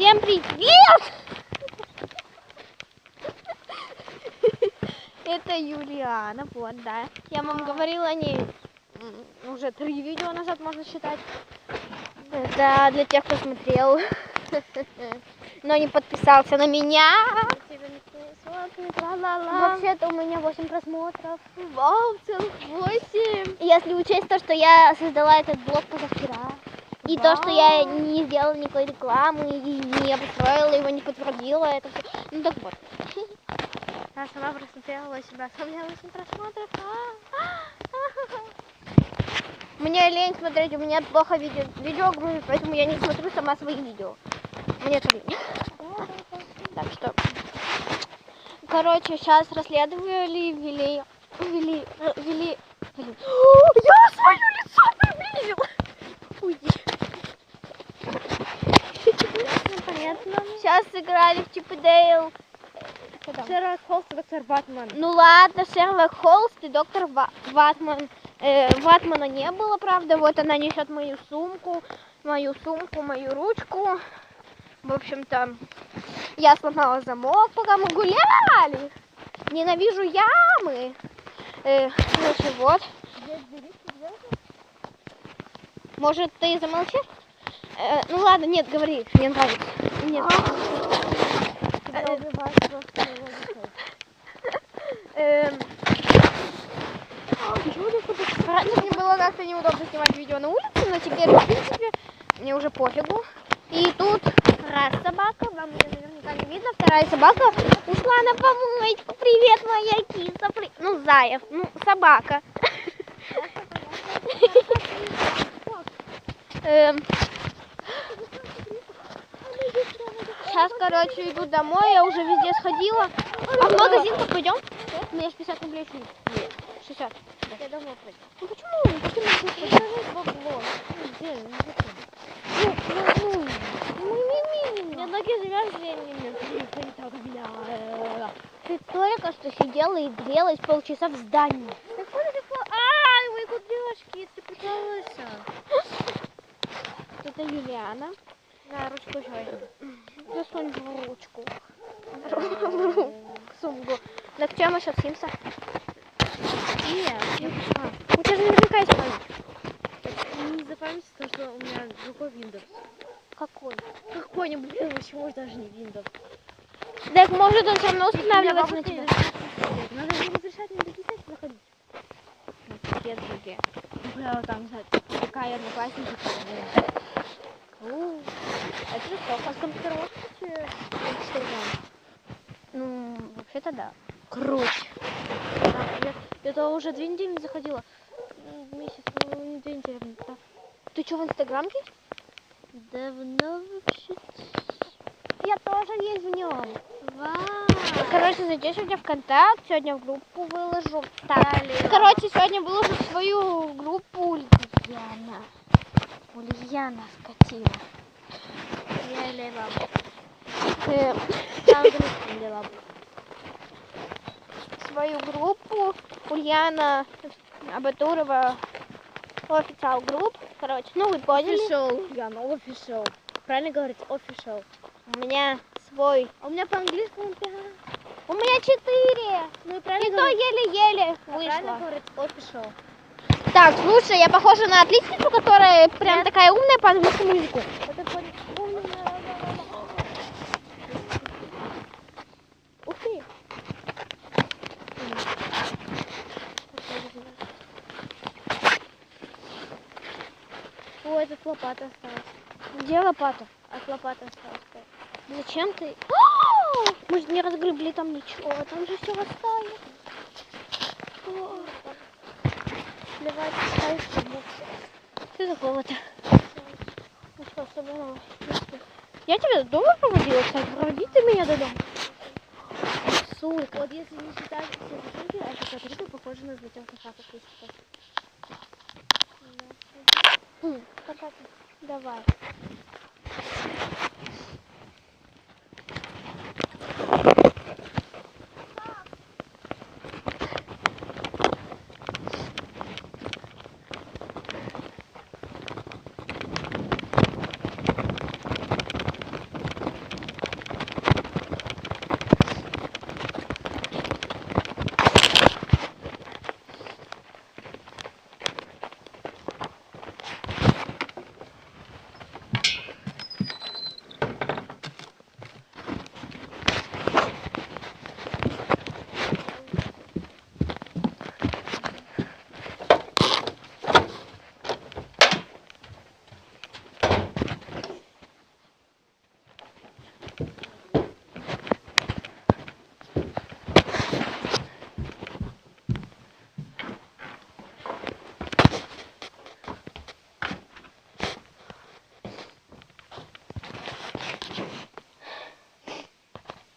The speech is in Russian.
Всем привет! Это Юлиана, вот, да. Я вам говорила о ней уже три видео назад, можно считать. Да, для тех, кто смотрел, но не подписался на меня. Вообще-то у меня 8 просмотров. Вау, целых восемь. Если учесть то, что я создала этот блог позавчера, и то, что я не сделала никакой рекламы, не обустроила его, не подтвердила, это все. Ну так вот. Я сама просмотрела себя, у меня 8 просмотров. Мне лень смотреть, у меня плохо видео, видео грузит, поэтому я не смотрю сама свои видео. Мне это лень. Так что, короче, сейчас расследовали, вели, вели, вели, вели. О, Я свое лицо приблизила. Уйди. Понятно. Сейчас сыграли в Чип и Дейл. Что там? Шерлок Холмс и доктор Батман. Ну ладно, Шерлок Холмс и доктор Ва- Ватман. Э, Ватмана не было, правда. Вот она несет мою сумку, мою сумку, мою ручку. В общем-то, я сломала замок, пока мы гуляли. Ненавижу ямы. Э, короче, вот. Может, ты замолчишь? Э, ну ладно, нет, говори, мне нравится. Нет. Эм, Раньше мне было как-то неудобно снимать видео на улице, но теперь, в принципе, мне уже пофигу. И тут раз собака, вам ее наверняка не видно, вторая собака ушла на помойку. Привет, моя киса. При- Ну, Заев, ну, собака. Эм, Сейчас, короче, иду домой, я уже везде сходила. А в магазин как пойдем? Ну, я ж 50 рублей еще не- 60. Я домой пойду. Ну почему? Ну, Почему мы не пойдем? бабло. Где? Ну, ну, ну, ми-ми-ми. Я ноги замерзли, Ты только что сидела и грелась полчаса в здании. Какой ты фо- А, мои кудряшки, ты пыталась. Это Юлиана. На, ручку еще. Засунь. В сумку. Что мы сейчас симся? Нет, У тебя же наверняка есть память. не запомните то, что у меня другой Windows. Какой? Какой-нибудь, почему даже не Windows? Так может он все равно устанавливается на тебя. Надо не разрешать мне такие сайты заходить. Федруги. Бля, там, знаете, Какая одноклассники. Это жестоко. компьютер Ну, вообще-то да. Круть. Я, я туда уже две недели не заходила. Месяц, ну, не две недели. Да. Ты что, в Инстаграмке? Давно вообще. Я тоже есть в нем. Вау. Короче, зайди сегодня в контакт, сегодня в группу выложу. Так, короче, сегодня выложу свою группу Ульяна. Ульяна, скотина. Я лева. Э, Там лева. Свою группу Ульяна Абатурова официал групп. Короче, ну вы поняли. Official. Яна, official. Правильно говорить? Official. У меня свой. А у меня по-английскому пять. У меня четыре. Ну и И правильно то говорить? еле-еле Правильно вышло. говорить? Official. Так, слушай, я похожа на отличницу, которая прям такая умная по английскому языку. Это по- Ух ты. О, этот лопата осталась. Где лопата? От лопаты осталась. Зачем ты? А! Мы же не разгребли там ничего, там же все растает. О, Плевать, ставишь бокс. Что такого-то? Ничего особенного. Я тебя до дома проводила, кстати. Проводи ты меня до дома. Сулька. Вот если не считать все рисунки, эта картинка похожа на значок шапок М, Давай.